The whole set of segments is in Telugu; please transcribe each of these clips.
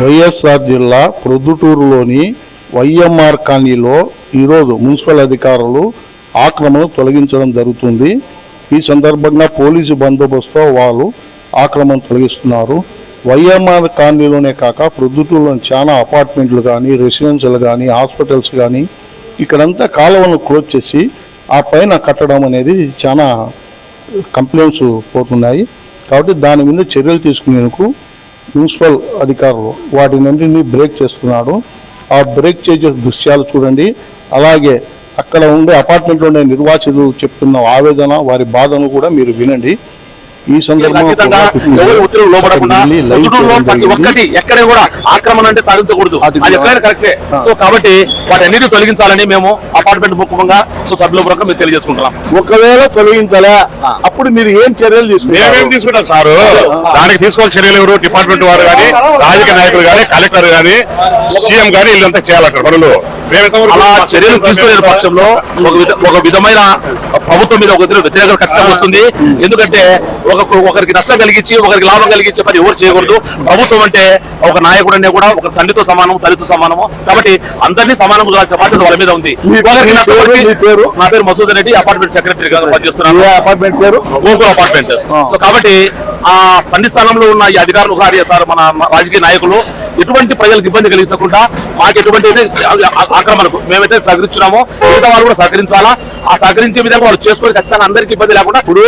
వైఎస్ఆర్ జిల్లా ప్రొద్దుటూరులోని వైఎంఆర్ కాలనీలో ఈరోజు మున్సిపల్ అధికారులు ఆక్రమణ తొలగించడం జరుగుతుంది. ఈ సందర్భంగా పోలీసు బందోబస్తుతో వాళ్ళు ఆక్రమణ తొలగిస్తున్నారు. వైఎంఆర్ కాలనీలోనే కాక ప్రొద్దుటూరులోని చాలా అపార్ట్మెంట్లు కానీ రెసిడెన్షియల్ కానీ హాస్పిటల్స్ కానీ ఇక్కడంతా కాలువలను క్లోజ్ చేసి ఆ పైన కట్టడం అనేది చాలా కంప్లైంట్స్ పోతున్నాయి. కాబట్టి దాని మీద చర్యలు తీసుకునేందుకు మున్సిపల్ అధికారులు వాటినన్నింటినీ బ్రేక్ చేస్తున్నాడు ఆ బ్రేక్ చేసే దృశ్యాలు చూడండి. అలాగే అక్కడ ఉండే అపార్ట్మెంట్లో ఉండే నిర్వాసితులు చెప్తున్న ఆవేదన వారి బాధను కూడా మీరు వినండి. ఈ సందర్భంగా ఖచ్చితంగా ఎవరి ఒత్తిడి లోపడకుండా ప్రతి. ఒక్కటి ఎక్కడ కూడా ఆక్రమణ అంటే సాధించకూడదు. అది ఎక్కడైనా కరెక్టే. సో కాబట్టి వాటన్నిటి తొలగించాలని మేము అపార్ట్మెంట్ ముఖ్యంగా సో సభ్యుల మేము తెలియజేసుకుంటున్నాం. ఒకవేళ తొలగించలే. అప్పుడు మీరు ఏం చర్యలు తీసుకుంటారు? తీసుకుంటాం సారు? దానికి తీసుకోవాల్సిన చర్యలు ఎవరు? డిపార్ట్మెంట్ వారు కానీ రాజకీయ నాయకులు కానీ కలెక్టర్ కానీ సీఎం కానీ వీళ్ళంతా చేయాలి అక్కడ పనులు అలా చర్యలు తీసుకునే పక్షంలో ఒక విధ- ఒక విధమైన ప్రభుత్వం మీద ఒక వ్యతిరేకత ఖచ్చితంగా వస్తుంది. ఎందుకంటే ఒక ఒకరికి నష్టం కలిగించి ఒకరికి లాభం కలిగించే పని ఎవరు చేయకూడదు. ప్రభుత్వం అంటే ఒక నాయకుడు అంటే కూడా ఒక తండ్రితో సమానం తల్లితో సమానము. కాబట్టి అందరినీ సమానం చూడాల్సిన బాధ్యత వాళ్ళ మీద ఉంది. పేరు? నా పేరు మసూద్ రెడ్డి అపార్ట్మెంట్ సెక్రటరీగా పనిచేస్తున్నాను. ఏ అపార్ట్మెంట్ పేరు? గోకుల్ అపార్ట్మెంట్. సో కాబట్టి ఆ స్పంది స్థానంలో ఉన్న ఈ అధికారులు మన రాజకీయ నాయకులు ఎటువంటి ప్రజలకు ఇబ్బంది కలిగించకుండా మాకు ఎటువంటి ఆక్రమణకు మేమైతే సహకరించున్నామో మిగతా వాళ్ళు కూడా సహకరించాలా? ఆ సహకరించే విధంగా వాళ్ళు చేసుకొని ఖచ్చితంగా అందరికీ ఇబ్బంది లేకుండా ఇప్పుడు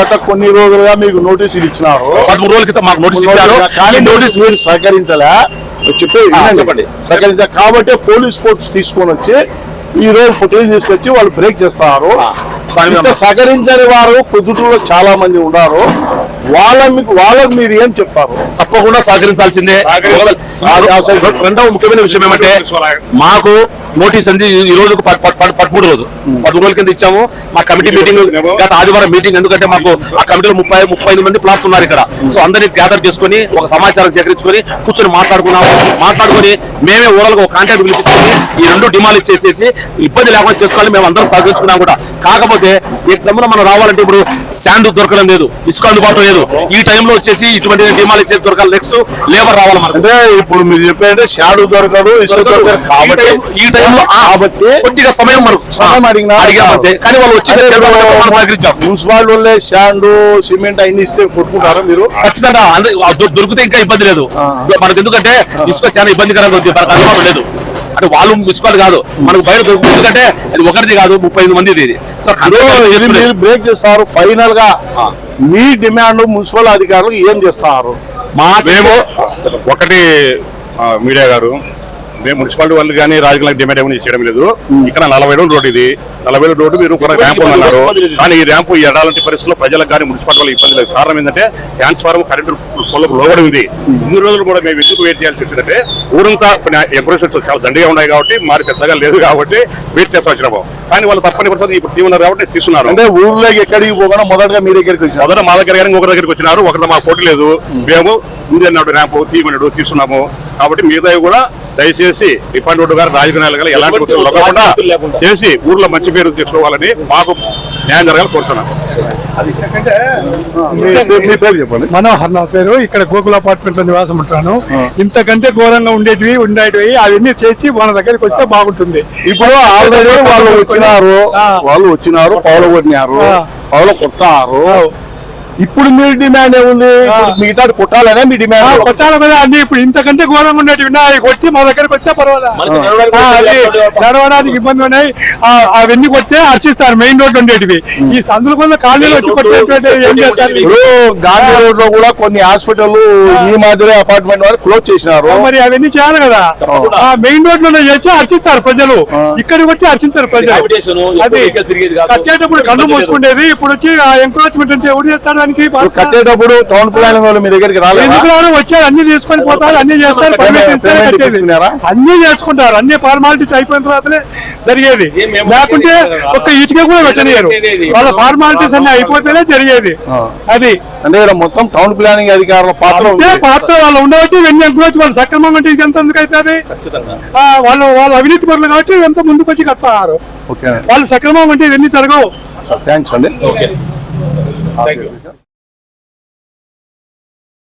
గత కొన్ని రోజులుగా మీకు నోటీసులు ఇచ్చినారు. పదమూడు రోజుల క్రితం మాకు నోటీస్ ఇచ్చారు. కానీ నోటీస్ మీరు సహకరించలే. చెప్పండి. సహకరించ కాబట్టి పోలీస్ ఫోర్స్ తీసుకొని వచ్చి ఈ రోజు ఫుటేజ్ తీసుకొచ్చి వాళ్ళు బ్రేక్ చేస్తారు. సహకరించని వారు పొద్దుటూరులో చాలా మంది ఉన్నారు. వాళ్ళ మీకు వాళ్ళకు మీరు ఏం చెప్తారు? తప్పకుండా సహకరించాల్సిందే. రెండవ ముఖ్యమైన విషయం ఏమంటే మాకు నోటీస్ అంది ఈ రోజు పదమూడు రోజు. పదమూడు రోజుల కింద ఇచ్చాము. మా కమిటీ మీటింగ్ గత ఆదివారం మీటింగ్ ఎందుకంటే మాకు ఆ కమిటీలో ముప్పై ముప్పై ఐదు మంది ప్లాట్స్ ఉన్నారు ఇక్కడ. సో అందరినీ గ్యాదర్ చేసుకొని ఒక సమాచారం సేకరించుకొని కూర్చొని మాట్లాడుకున్నాము. మాట్లాడుకొని మేమే ఓవరాల్ ఒక కాంటాక్ట్ పిలిపించుకొని ఈ రెండు డిమాండ్ ఇచ్చేసేసి ఇబ్బంది లేకుండా చేసుకోవాలి మేము అందరం సహకరించుకున్నాం కూడా. కాకపోతే ఈ క్రమంలో మనం రావాలంటే ఇప్పుడు శాండ్ దొరకడం లేదు ఇసుక అందుబాటులో లేదు. ఈ టైంలో వచ్చేసి ఇటువంటి డిమాండ్ ఇచ్చేది దొరకాలి నెక్స్ట్ లేబర్ రావాలి అంటే ఇప్పుడు మీరు చెప్పారంటే షాడో దొరకదు ఇసుక దొరకదు. కాబట్టి ఈ టైంలో ఆ కాబట్టి కొద్దిగా సమయం మనకు సమయం అడిగినా అడిగామంతే కానీ వాళ్ళు వచ్చి మున్సిపాలిటీ వాళ్ళే శాండ్ సిమెంట్ అన్ని ఇస్తే కొట్టుకుంటారా మీరు? ఖచ్చితంగా. దొరికితే ఇంకా ఇబ్బంది లేదు. మనకు ఎందుకంటే ఇసుక చాలా ఇబ్బందికరంగా ఉంది. మనకు లేదు. అంటే వాళ్ళు మున్సిపాల్ కాదు. మనకు బయట దొరుకుతుంది. ఎందుకంటే అది ఒకరిది కాదు ముప్పై ఐదు మంది ఇది. మీరు బ్రేక్ చేస్తారు. ఫైనల్గా. మీ డిమాండ్ మున్సిపల్ అధికారులు ఏం చేస్తారు? మా మేము ఒకటి మీడియా గారు మేము మున్సిపాలిటీ వాళ్ళు కానీ రాజకీయ డిమాండ్ ఏమైనా చేయడం లేదు. ఇక్కడ నలభై రోజులు రోడ్డు ఇది. నలభై రోజులు రోడ్డు మీరు ఒక ర్యాంపు అన్నారు. కానీ ఈ ర్యాంపు ఎడాలంటి పరిస్థితుల్లో ప్రజలకు కానీ మున్సిపాలిటీ వాళ్ళకి ఇబ్బంది లేదు. కారణం ఏంటంటే ట్రాన్స్ఫార్మర్ కరెంటు పొలకు లోబడి ఉంది. ఇన్ని రోజులు కూడా మేము ఎందుకు వెయిట్ చేయాల్సి వచ్చిందంటే ఊరంతా ఎంప్రెషన్స్ చాలా దండిగా ఉన్నాయి కాబట్టి మరి పెద్దగా లేదు కాబట్టి వెయిట్ చేస్తా వచ్చినాము కానీ వాళ్ళు తప్పని పరిస్థితి ఇప్పుడు తీవ్ర కాబట్టి తీసుకున్నారు. అంటే ఊర్లోకి ఎక్కడికి పోకుండా మొదటగా మీ దగ్గరికి వచ్చారు మొదట మా దగ్గర కానీ ఇంకొక దగ్గరికి వచ్చినారు. ఒకరితో మాకు పోటీ లేదు. మేము. ఉంది అన్నాడు ర్యాంపు తీయమన్నాడు తీసుకున్నాము. కాబట్టి మిగతా కూడా దయచేసి డిపార్ట్ రోడ్డు గారు రాజకీయాలు గారు ఎలాంటి లేకుండా. చేసి ఊర్లో మంచి పేరు తీసుకోవాలని మాకు న్యాయం జరగాలని కోరుతున్నాం. మీ- మీ పేరు చెప్పండి. మనోహర్ నా పేరు. ఇక్కడ గోకుల అపార్ట్మెంట్లో నివాసం ఉంటున్నాను ఇంతకంటే ఘోరంగా ఉండేటివి ఉండేటివి అవన్నీ చేసి మన దగ్గరికి వస్తే బాగుంటుంది. ఇప్పుడు ఆల్రెడీ వాళ్ళు వచ్చినారు. వాళ్ళు వచ్చినారు పౌల కొట్టినారు. పౌల కొట్టారు ఇప్పుడు మీ డిమాండ్ ఏముంది మిగతా కొట్టాలనే మీ డిమాండ్ కొట్టాలి కదా అన్ని. ఇప్పుడు ఇంతకంటే ఘోరంగా ఉండేటివి ఉన్నాయి కొట్టి మా దగ్గరికి వస్తే పర్వాలేదు నడవడానికి ఇబ్బంది ఉన్నాయి. ఆ, అవన్నీ కొడితే అర్చిస్తారు. మెయిన్ రోడ్ ఉండేటివి. ఈ సందుల కొంత కాలనీలో వచ్చి కొట్టేటువంటి ఏం చేస్తారు? గాంధీ రోడ్లో కూడా కొన్ని హాస్పిటల్ ఈ మాదిరి అపార్ట్మెంట్ వారు క్లోజ్ చేసినారు. మరి అవన్నీ చేయాలి కదా. ఆ మెయిన్ రోడ్లో చేసి అర్చిస్తారు ప్రజలు. ఇక్కడికి వచ్చి అర్చించారు ప్రజలు. అది. కట్టేటప్పుడు కళ్ళు మూసుకుండేది. ఇప్పుడు వచ్చి ఎంక్రోచ్మెంట్ అంటే ఎవరు చేస్తాడు? ఇప్పుడు కట్టేటప్పుడు టౌన్ ప్లానింగ్ వాళ్ళు మీ దగ్గరికి రాలేదు? వచ్చారు అన్ని తీసుకొని పోతారు అన్ని చేస్తారు? అన్ని చేసుకుంటారు అన్ని ఫార్మాలిటీస్ అయిపోయిన తర్వాతనే జరిగేది. లేకుంటే ఒక్క ఇటుక కూడా పెట్టనియరు వాళ్ళ ఫార్మాలిటీస్ అన్ని అయిపోతేనే జరిగేది. అది. అంటే మొత్తం టౌన్ ప్లానింగ్ అధికారుల పాత్ర పాత్ర వాళ్ళు ఉండబట్టి ఇవన్నీ ఎంక్రోచ్ వాళ్ళు సక్రమంగా అంటే ఇంకెంత ఎందుకు అవుతుంది? ఖచ్చితంగా. ఆ, వాళ్ళు వాళ్ళు అవినీతి పరులు కాబట్టి ఎంత ముందుకు వచ్చి కడతారు. ఓకే. వాళ్ళు సక్రమం అంటే ఇవన్నీ జరగవు. థ్యాంక్స్ అండి. ఓకే. Thank you.